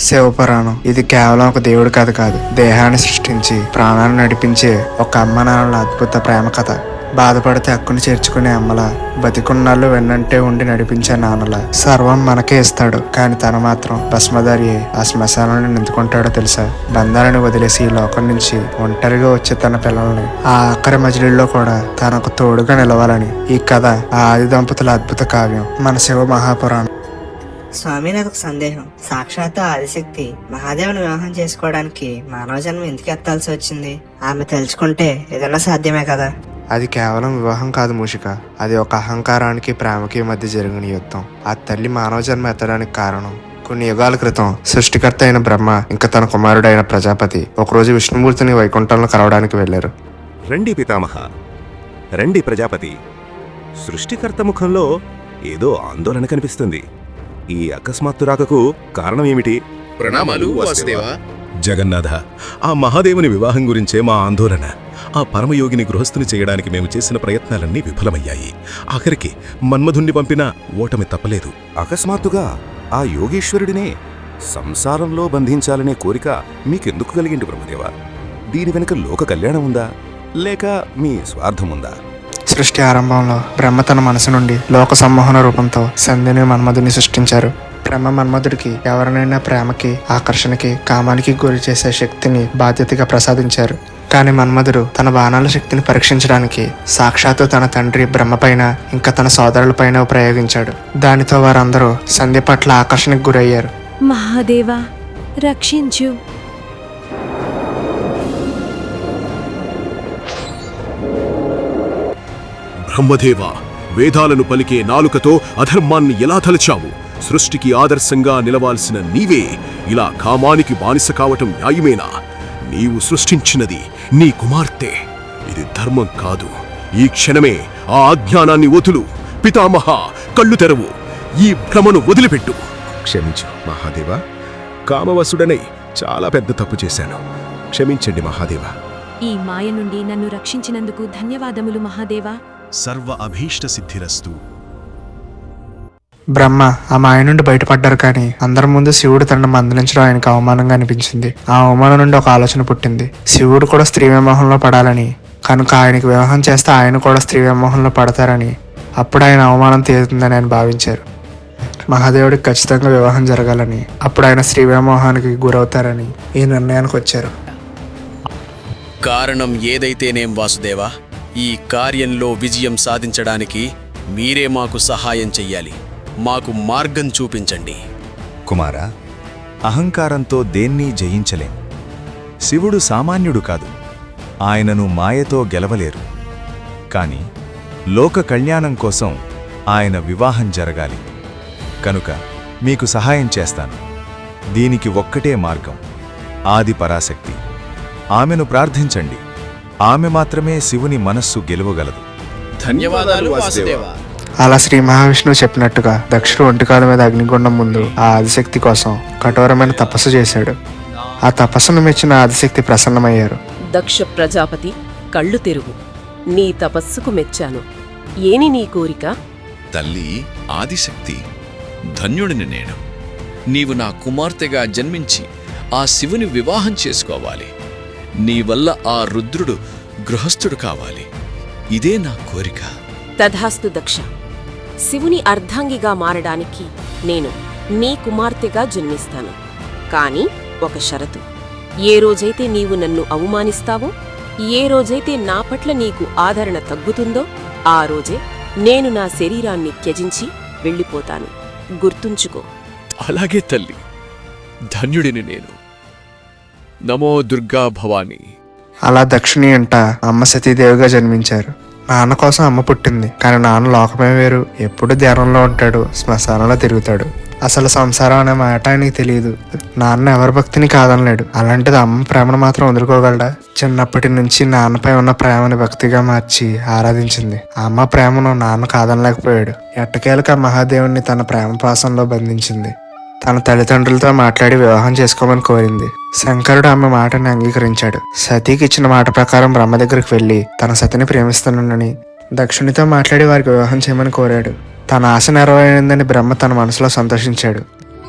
శివపురాణం. ఇది కేవలం ఒక దేవుడి కథ కాదు. దేహాన్ని సృష్టించి ప్రాణాన్ని నడిపించే ఒక అమ్మ నాన్నల అద్భుత ప్రేమ కథ. బాధపడితే అక్కును చేర్చుకునే అమ్మల బతికున్నాళ్ళు వెన్నంటే ఉండి నడిపించే నాన్నల సర్వం మనకే ఇస్తాడు. కానీ తన మాత్రం భస్మధారి ఆ శ్మశానాన్ని నిందుకుంటాడో తెలుసా? బంధాలను వదిలేసి ఈ లోకం నుంచి ఒంటరిగా వచ్చే తన పిల్లల్ని ఆ ఆఖరి మజిలీలో కూడా తనకు తోడుగా నిలవాలని ఈ కథ ఆ ఆది దంపతుల అద్భుత కావ్యం. మన శివ మహాపురాణం. స్వామి నాకు ఒక సందేహం. సాక్షాత్తు ఆదిశక్తి మహాదేవుని వివాహం చేసుకోవడానికి మానవ జన్మ ఎందుకు ఎత్తాల్సి వచ్చింది? ఆమె తెలుసుకుంటే ఏదైనా సాధ్యమే కదా? అది కేవలం వివాహం కాదు మూషిక. అది ఒక అహంకారానికి ప్రేమకి మధ్య జరిగిన యుద్ధం. ఆ తల్లి మానవ జన్మ ఎత్తడానికి కారణం. కొన్ని యుగాల క్రితం సృష్టికర్త అయిన బ్రహ్మ ఇంకా తన కుమారుడైన ప్రజాపతి ఒకరోజు విష్ణుమూర్తిని వైకుంఠంలో కలవడానికి వెళ్ళారు రండి పితామహ. రండి ప్రజాపతి. సృష్టికర్త ముఖంలో ఏదో ఆందోళన కనిపిస్తుంది. ఈ అకస్మాత్తు రాకకు కారణం ఏమిటి ప్రణామాలు వాసుదేవ. జగన్నాథ ఆ మహాదేవుని వివాహం గురించే మా ఆందోళన. ఆ పరమయోగిని గృహస్థుని చేయడానికి మేము చేసిన ప్రయత్నాలన్నీ విఫలమయ్యాయి. ఆఖరికి మన్మధుణ్ణి పంపిన ఓటమి తప్పలేదు. అకస్మాత్తుగా ఆ యోగేశ్వరుడినే సంసారంలో బంధించాలనే కోరిక మీకెందుకు కలిగింది బ్రహ్మదేవ? దీని వెనుక లోక కళ్యాణం ఉందా? లేక మీ స్వార్థముందా సృష్టి ఆరంభంలో బ్రహ్మ తన మనసు నుండి లోక సమ్మోహన రూపంతో సంధిని మన్మధుని సృష్టించారు. బ్రహ్మ మన్మధుడికి ఎవరినైనా ప్రేమకి ఆకర్షణకి కామానికి గురి చేసే శక్తిని బాధ్యతగా ప్రసాదించారు. కానీ మన్మధుడు తన బాణాల శక్తిని పరీక్షించడానికి సాక్షాత్తు తన తండ్రి బ్రహ్మపైన ఇంకా తన సోదరులపైన ప్రయోగించాడు. దానితో వారందరూ సంధి పట్ల ఆకర్షణకు గురయ్యారు. మహాదేవా రక్షించు. బ్రహ్మదేవ వేదాలను పలికే నాలుకతో అధర్మాన్ని ఎలా తలచావు? సృష్టికి ఆదర్శంగా నిలవాల్సిన నీవే ఇలా కామానికి బానిస కావటం న్యాయమేనా? నీవు సృష్టించినది నీ కుమార్తె. ఇది ధర్మం కాదు. ఈ క్షణమే ఆ అజ్ఞానాన్ని వదులు. పితామహ కళ్ళు తెరవు. ఈ భ్రమను వదిలిపెట్టు. క్షమించు మహాదేవ. కామవసుడనై చాలా పెద్ద తప్పు చేశాను. క్షమించండి మహాదేవ. ఈ మాయ నుండి నన్ను రక్షించినందుకు ధన్యవాదములు మహాదేవా. సర్వ అభీష్ట సిద్ధిరస్తు. బ్రహ్మ ఆ మాయ నుండి బయటపడ్డారు కానీ అందరి ముందు శివుడు తనను మందలించడం ఆయనకు అవమానంగా అనిపించింది. ఆ అవమానం నుండి ఒక ఆలోచన పుట్టింది. శివుడు కూడా స్త్రీ వివాహంలో పడాలని కనుక ఆయనకు వివాహం చేస్తే ఆయన కూడా స్త్రీ వివాహంలో పడతారని అప్పుడు ఆయన అవమానం తీరుతుందని ఆయన భావించారు. మహాదేవుడికి ఖచ్చితంగా వివాహం జరగాలని అప్పుడు ఆయన స్త్రీ వివాహానికి గురవుతారని ఈ నిర్ణయానికి వచ్చారు. కారణం ఏదైతేనేం వాసుదేవా? ఈ కార్యంలో విజయం సాధించడానికి మీరే మాకు సహాయం చెయ్యాలి. మాకు మార్గం చూపించండి. కుమారా అహంకారంతో దేన్నీ జయించలేం. శివుడు సామాన్యుడు కాదు. ఆయనను మాయతో గెలవలేరు. కాని లోక కళ్యాణం కోసం ఆయన వివాహం జరగాలి. కనుక మీకు సహాయం చేస్తాను. దీనికి ఒక్కటే మార్గం ఆది పరాశక్తి. ఆమెను ప్రార్థించండి. ఆమె మాత్రమే శివుని మనస్సు గెలవగలదు. ధన్యవాదాలు వాసుదేవా. అలా శ్రీ మహావిష్ణువు చెప్పినట్టుగా దక్షుడు ఒంటికాల మీద అగ్నిగుండం ముందు ఆ ఆదిశక్తి కోసం కఠోరమైన తపస్సు చేశాడు. ఆ తపస్సును మెచ్చిన ఆదిశక్తి ప్రసన్నమయ్యారు. దక్ష ప్రజాపతి కళ్ళు తెరువు. నీ తపస్సుకు మెచ్చాను. ఏని నీ కోరిక? తల్లి ఆదిశక్తి ధన్యుడిని నేను. నీవు నా కుమార్తెగా జన్మించి ఆ శివుని వివాహం చేసుకోవాలి. నీ వల్ల ఆ రుద్రుడు గృహస్థుడు కావాలి. ఇదే నా కోరిక. తథాస్తు దక్ష. శివుని అర్ధాంగిగా మారడానికి నేను నీ కుమార్తెగా జన్మిస్తాను. కాని ఒక షరతు. ఏ రోజైతే నీవు నన్ను అవమానిస్తావో ఏ రోజైతే నా పట్ల నీకు ఆదరణ తగ్గుతుందో ఆ రోజే నేను నా శరీరాన్ని త్యజించి వెళ్ళిపోతాను. గుర్తుంచుకో. అలాగే తల్లి. ధన్యుడిని నేను. నమో దుర్గా భవాని. అలా దక్షిణి అంట అమ్మ సతీదేవిగా జన్మించారు. నాన్న కోసం అమ్మ పుట్టింది. కానీ నాన్న లోకమే వేరు. ఎప్పుడు ధ్యానంలో ఉంటాడు శ్మశానంలో తిరుగుతాడు. అసలు సంసారం అనే మాట ఆయనకి తెలియదు. నాన్న ఎవరి భక్తిని కాదనలేడు. అలాంటిది అమ్మ ప్రేమను మాత్రం వదులుకోగలడా? చిన్నప్పటి నుంచి నాన్నపై ఉన్న ప్రేమని భక్తిగా మార్చి ఆరాధించింది. ఆ అమ్మ ప్రేమను నాన్న కాదనలేకపోయాడు. ఎట్టకేలకు ఆ మహాదేవుణ్ణి తన ప్రేమ పాసంలో బంధించింది. తన తల్లిదండ్రులతో మాట్లాడి వివాహం చేసుకోమని కోరింది. శంకరుడు ఆమె మాటని అంగీకరించాడు. సతీకి ఇచ్చిన మాట ప్రకారం బ్రహ్మ దగ్గరికి వెళ్ళి తన సతిని ప్రేమిస్తున్నానని దక్షునితో మాట్లాడి వారికి వివాహం చేయమని కోరాడు. తన ఆశ నెరవేరిందని బ్రహ్మ తన మనసులో సంతోషించాడు.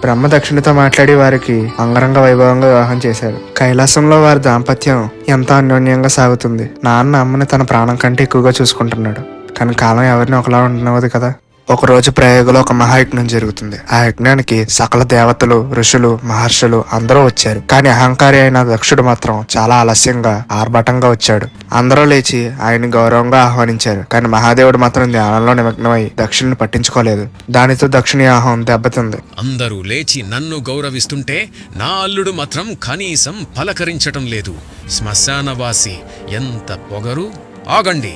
బ్రహ్మ దక్షిణతో మాట్లాడి వారికి అంగరంగ వైభవంగా వివాహం చేశారు కైలాసంలో వారి దాంపత్యం ఎంతో అన్యోన్యంగా సాగుతుంది. నాన్న అమ్మని తన ప్రాణం కంటే ఎక్కువగా చూసుకుంటున్నాడు. కానీ కాలం ఎవరిని ఒకలా ఉంటున్నది కదా. ఒకరోజు ప్రయోగంలో ఒక మహాయజ్ఞం జరుగుతుంది. ఆ యజ్ఞానికి సకల దేవతలు ఋషులు మహర్షులు అందరూ వచ్చారు. కానీ అహంకారి అయిన దక్షుడు మాత్రం చాలా ఆలస్యంగా ఆర్భటంగా వచ్చాడు. అందరూ లేచి ఆయన్ని గౌరవంగా ఆహ్వానించారు. కానీ మహాదేవుడు మాత్రం ధ్యానంలో నిమగ్నమై దక్షుడిని పట్టించుకోలేదు. దానితో దక్షిణ ఆహం దెబ్బతింది. అందరూ లేచి నన్ను గౌరవిస్తుంటే నా అల్లుడు మాత్రం కనీసం పలకరించటం లేదు. శ్మశానవాసి ఎంత పొగరు? ఆగండి.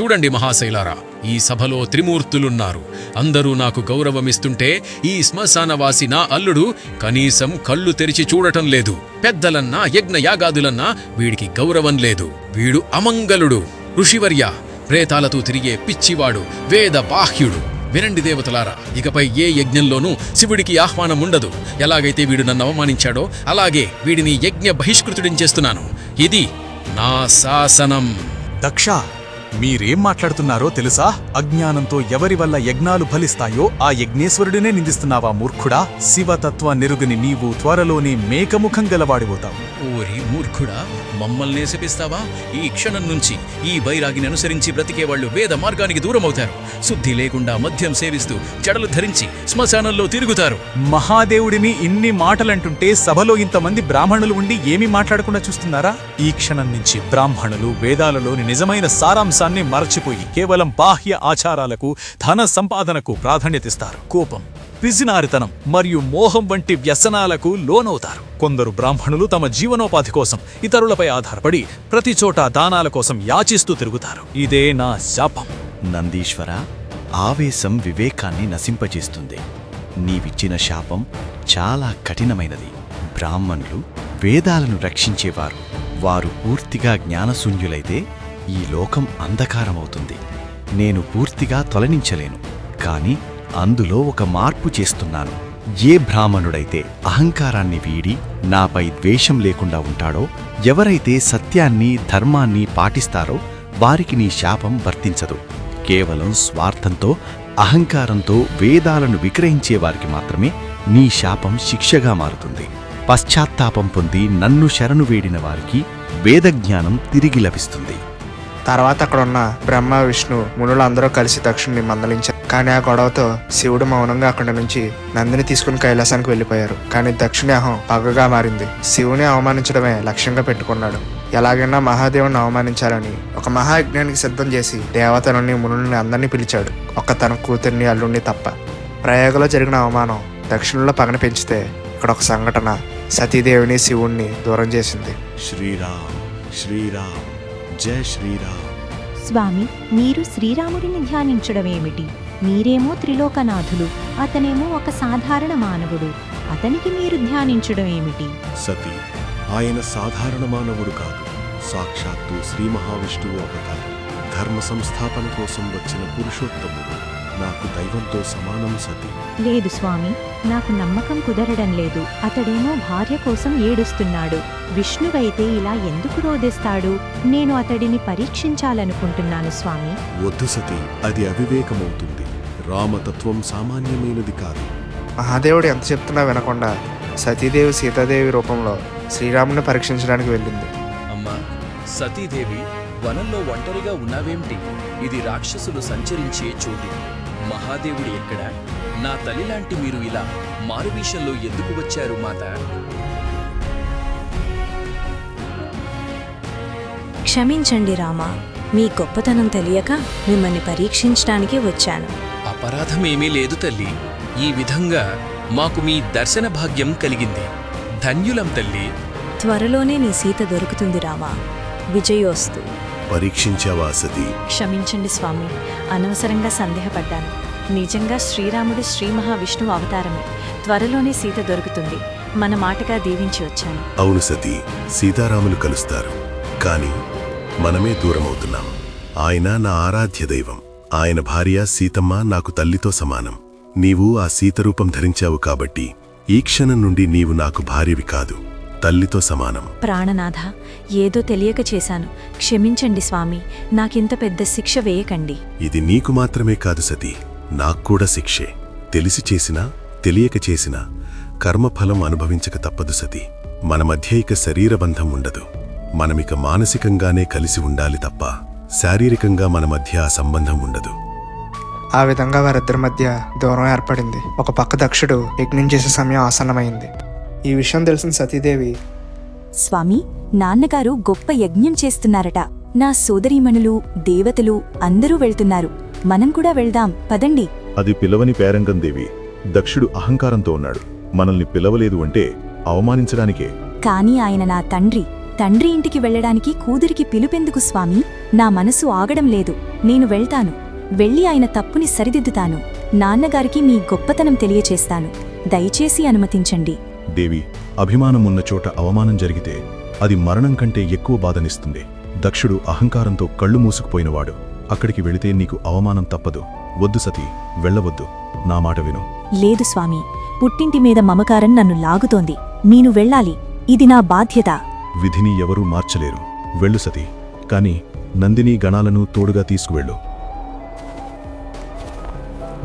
చూడండి మహాశైలారా ఈ సభలో త్రిమూర్తులున్నారు. అందరూ నాకు గౌరవమిస్తుంటే ఈ శ్మశానవాసి నా అల్లుడు కనీసం కళ్ళు తెరిచి చూడటం లేదు. పెద్దలన్నా యజ్ఞ యాగాదులన్నా వీడికి గౌరవం లేదు. వీడు అమంగళుడు ఋషివర్య ప్రేతాలతో తిరిగే పిచ్చివాడు వేద బాహ్యుడు వినండి దేవతలారా ఇకపై ఏ యజ్ఞంలోనూ శివుడికి ఆహ్వానం ఉండదు ఎలాగైతే వీడు నన్ను అవమానించాడో అలాగే వీడిని యజ్ఞ బహిష్కృతుడిని చేస్తున్నాను. ఇది నా శాసనం. దక్ష మీరేం మాట్లాడుతున్నారో తెలుసా? అజ్ఞానంతో ఎవరి వల్ల యజ్ఞాలు ఫలిస్తాయో ఆ యజ్ఞేశ్వరుడినే నిందిస్తున్నావా మూర్ఖుడా? శివతత్వ నిరుగుని నీవు త్వరలోనే మేకముఖం గలవాడిపోతావు ఓరి మూర్ఖుడా మమ్మల్ని శపిస్తావా? ఈ క్షణం నుంచి ఈ బైరాగిని అనుసరించి బ్రతికే వాళ్ళు వేద మార్గానికి దూరమవుతారు. శుద్ధి లేకుండా మద్యం సేవిస్తూ జడలు ధరించి శ్మశానంలో తిరుగుతారు. మహాదేవుడిని ఇన్ని మాటలంటుంటే సభలో ఇంతమంది బ్రాహ్మణులు ఉండి ఏమీ మాట్లాడకుండా చూస్తున్నారా? ఈ క్షణం నుంచి బ్రాహ్మణులు వేదాలలోని నిజమైన సారాంశాన్ని మరచిపోయి కేవలం బాహ్య ఆచారాలకు ధన సంపాదనకు ప్రాధాన్యతిస్తారు. కోపం పిజినారితనం మరియు మోహం వంటి వ్యసనాలకు లోనవుతారు. కొందరు బ్రాహ్మణులు తమ జీవనోపాధి కోసం ఇతరులపై ఆధారపడి ప్రతి చోట దానాల కోసం యాచిస్తూ తిరుగుతారు. ఇదే నా శాపం. నందీశ్వర ఆవేశం వివేకాన్ని నశింపజేస్తుంది. నీవిచ్చిన శాపం చాలా కఠినమైనది. బ్రాహ్మణులు వేదాలను రక్షించేవారు. వారు పూర్తిగా జ్ఞానశూన్యులైతే ఈ లోకం అంధకారమవుతుంది. నేను పూర్తిగా తొలగించలేను. కాని అందులో ఒక మార్పు చేస్తున్నాను. ఏ బ్రాహ్మణుడైతే అహంకారాన్ని వీడి నాపై ద్వేషం లేకుండా ఉంటాడో ఎవరైతే సత్యాన్ని ధర్మాన్ని పాటిస్తారో వారికి నీ శాపం వర్తించదు. కేవలం స్వార్థంతో అహంకారంతో వేదాలను విక్రయించే వారికి మాత్రమే నీ శాపం శిక్షగా మారుతుంది. పశ్చాత్తాపం పొంది నన్ను శరణు వేడిన వారికి వేదజ్ఞానం తిరిగి లభిస్తుంది. తర్వాత అక్కడ ఉన్న బ్రహ్మ విష్ణు మునులు అందరూ కలిసి దక్షుణ్ణి మందలించారు. కానీ ఆ గొడవతో శివుడు మౌనంగా అక్కడి నుంచి నందిని తీసుకుని కైలాసానికి వెళ్ళిపోయారు. కానీ దక్షిణ అహం పగగా మారింది. శివుని అవమానించడమే లక్ష్యంగా పెట్టుకున్నాడు. ఎలాగైనా మహాదేవుని అవమానించాలని ఒక మహాయజ్ఞానికి సిద్ధం చేసి దేవతలని మునుల్ని అందరినీ పిలిచాడు. ఒక్క తన కూతుర్ని అల్లుణ్ణి తప్ప. ప్రయోగంలో జరిగిన అవమానం దక్షిణలో పగన పెంచితే ఇక్కడ ఒక సంఘటన సతీదేవిని శివుణ్ణి దూరం చేసింది. శ్రీరామ్ శ్రీరామ్. జయ శ్రీరామ్. స్వామి మీరు శ్రీరాముడిని ధ్యానించడమేమిటి? మీరేమో త్రిలోకనాథులు అతనేమో ఒక సాధారణ మానవుడు. అతనికి మీరు ధ్యానించడం ఏమిటి సతి ఆయన సాధారణ మానవుడు కాదు. సాక్షాత్తు శ్రీ మహావిష్ణువు అవతారం ధర్మ సంస్థాపన కోసం వచ్చిన పురుషోత్తముడు. నాకు దైవంతో సమానం సతి. లేదు స్వామి నాకు నమ్మకం కుదరడం లేదు. అతడేమో భార్య కోసం ఏడుస్తున్నాడు. విష్ణువైతే ఇలా ఎందుకు రోధిస్తాడు? నేను అతడిని పరీక్షించాలనుకుంటున్నాను స్వామి. వద్దు సతి అది అవివేకమవుతుంది. రామతత్వం సామాన్యమైనది కాదు. మహాదేవుడు ఎంత చెప్తున్నా వినకుండా సతీదేవి సీతాదేవి రూపంలో శ్రీరాముని పరీక్షించడానికి వెళ్ళింది. అమ్మా సతీదేవి వనంలో ఒంటరిగా ఉన్నావేమిటి? ఇది రాక్షసులు సంచరించే చోటు. మహాదేవుడు ఎక్కడ? నా తల్లిలాంటి మీరు ఇలా మారువీషంలో ఎందుకు వచ్చారు మాత? క్షమించండి రామా మీ గొప్పతనం తెలియక మిమ్మల్ని పరీక్షించడానికి వచ్చాను. అపరాధమేమీ లేదు తల్లి. ఈ విధంగా మాకు మీ దర్శన భాగ్యం కలిగింది. ధన్యులం తల్లి. త్వరలోనే నీ సీత దొరుకుతుంది రామా. విజయోస్తు. పరీక్షించావా సతి? క్షమించండి స్వామి అనవసరంగా సందేహపడ్డాను. నిజంగా శ్రీరాముడు శ్రీ మహావిష్ణువు అవతారమే. త్వరలోనే సీత దొరుకుతుంది. మన మాటగా దీవించి వచ్చాను. అవును సతి సీతారాములు కలుస్తారు. కాని మనమే దూరమవుతున్నాం. ఆయన నా ఆరాధ్య దైవం. ఆయన భార్య సీతమ్మ నాకు తల్లితో సమానం. నీవు ఆ సీతరూపం ధరించావు కాబట్టి ఈ క్షణం నుండి నీవు నాకు భార్యవి కాదు తల్లితో సమానం. ప్రాణనాథ ఏదో తెలియక చేశాను. క్షమించండి స్వామి నాకింత పెద్ద శిక్ష వేయకండి. ఇది నీకు మాత్రమే కాదు సతి. నాక్కూడా శిక్షే. తెలిసి చేసినా తెలియక చేసినా కర్మఫలం అనుభవించక తప్పదు సతి. మన మధ్య ఇక శరీర బంధం ఉండదు. మనమిక మానసికంగానే కలిసి ఉండాలి తప్ప శారీరకంగా మన మధ్య ఆ సంబంధం ఉండదు. ఆ విధంగా వారిద్దరి మధ్య దూరం ఏర్పడింది. ఒక పక్క దక్షుడు యజ్ఞం చేసే సమయం ఆసన్నమైంది. ఈ విషయం తెలిసిన సతీదేవి స్వామి నాన్నగారు గొప్ప యజ్ఞం చేస్తున్నారట. నా సోదరీమణులు దేవతలు అందరూ వెళ్తున్నారు. మనం కూడా వెళ్దాం పదండి. అది పిలవని పేరంగం దేవి. దక్షుడు అహంకారంతో ఉన్నాడు. మనల్ని పిలవలేదు అంటే అవమానించడానికే. కాని ఆయన నా తండ్రి. తండ్రి ఇంటికి వెళ్ళడానికి కూతురికి పిలుపెందుకు స్వామి? నా మనసు ఆగడం లేదు. నేను వెళ్తాను. వెళ్ళి ఆయన తప్పుని సరిదిద్దుతాను. నాన్నగారికి మీ గొప్పతనం తెలియచేస్తాను. దయచేసి అనుమతించండి. దేవి అభిమానం ఉన్న చోట అవమానం జరిగితే అది మరణం కంటే ఎక్కువ బాధనిస్తుంది. దక్షుడు అహంకారంతో కళ్ళు మూసుకుపోయినవాడు. అక్కడికి వెళితే నీకు అవమానం తప్పదు. వద్దు సతీ వెళ్ళవద్దు. నా మాట విను. లేదు స్వామి పుట్టింటి మీద మమకారం నన్ను లాగుతోంది. నేను వెళ్ళాలి. ఇది నా బాధ్యత. విధిని ఎవరూ మార్చలేరు. వెళ్ళు సతీ కాని నందిని గణాలను తోడుగా తీసుకువెళ్ళు.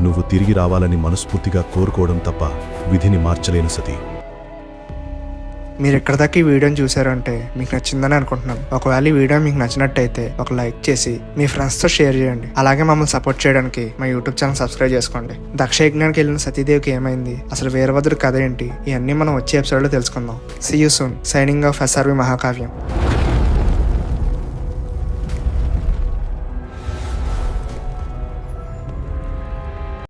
నువ్వు తిరిగి రావాలని మనస్ఫూర్తిగా కోరుకోవడం తప్ప విధిని మార్చలేను సతీ. మీరు ఎక్కడి దాకా ఈ వీడియోని చూసారంటే మీకు నచ్చిందని అనుకుంటున్నాను ఒకవేళ ఈ వీడియో మీకు నచ్చినట్టయితే ఒక లైక్ చేసి మీ ఫ్రెండ్స్తో షేర్ చేయండి. అలాగే మమ్మల్ని సపోర్ట్ చేయడానికి మా యూట్యూబ్ ఛానల్ సబ్స్క్రైబ్ చేసుకోండి. దక్ష యజ్ఞానికి వెళ్ళిన సతీదేవికి ఏమైంది? అసలు వీరభద్రుడి కథ ఏంటి? ఇవన్నీ మనం వచ్చే ఎపిసోడ్లో తెలుసుకుందాం. See you soon signing off SRV Mahakavyam